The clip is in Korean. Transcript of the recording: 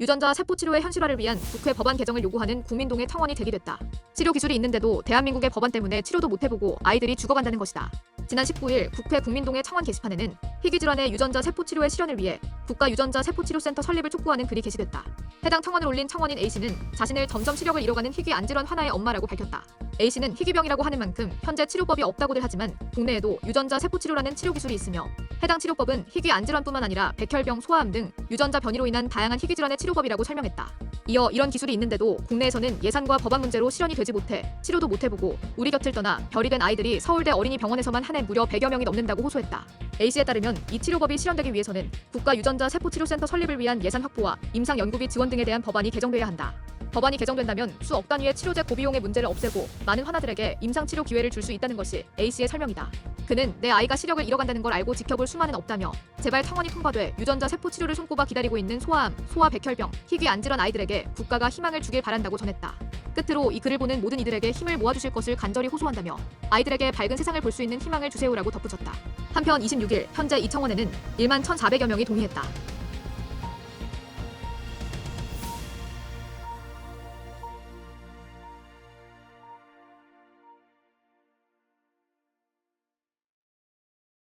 유전자 세포 치료의 현실화를 위한 국회 법안 개정을 요구하는 국민동의 청원이 제기됐다. 치료 기술이 있는데도 대한민국의 법안 때문에 치료도 못 해보고 아이들이 죽어간다는 것이다. 지난 19일 국회 국민동의 청원 게시판에는 희귀 질환의 유전자 세포 치료의 실현을 위해 국가 유전자 세포 치료 센터 설립을 촉구하는 글이 게시됐다. 해당 청원을 올린 청원인 A 씨는 자신을 점점 시력을 잃어가는 희귀 안질환 하나의 엄마라고 밝혔다. A 씨는 희귀병이라고 하는 만큼 현재 치료법이 없다고들 하지만 국내에도 유전자 세포 치료라는 치료 기술이 있으며 해당 치료법은 희귀 안질환뿐만 아니라 백혈병, 소아암 등 유전자 변이로 인한 다양한 희귀 질환의 치료법이라고 설명했다. 이어 이런 기술이 있는데도 국내에서는 예산과 법안 문제로 실현이 되지 못해 치료도 못 해보고 우리 곁을 떠나 별이 된 아이들이 서울대 어린이병원에서만 한 해 무려 100여 명이 넘는다고 호소했다. A 씨에 따르면 이 치료법이 실현되기 위해서는 국가 유전자 세포 치료 센터 설립을 위한 예산 확보와 임상 연구비 지원 등에 대한 법안이 개정돼야 한다. 법안이 개정된다면 수억 단위의 치료제 고비용의 문제를 없애고 많은 환자들에게 임상 치료 기회를 줄 수 있다는 것이 A 씨의 설명이다. 그는 내 아이가 시력을 잃어간다는 걸 알고 지켜볼 수만은 없다며 제발 청원이 통과돼 유전자 세포 치료를 손꼽아 기다리고 있는 소아암, 소아 백혈병, 희귀 안질환 아이들에게 국가가 희망을 주길 바란다고 전했다. 끝으로 이 글을 보는 모든 이들에게 힘을 모아주실 것을 간절히 호소한다며 아이들에게 밝은 세상을 볼 수 있는 희망을 주세요라고 덧붙였다. 한편 26일 현재 이 청원에는 1만 1,400여 명이 동의했다.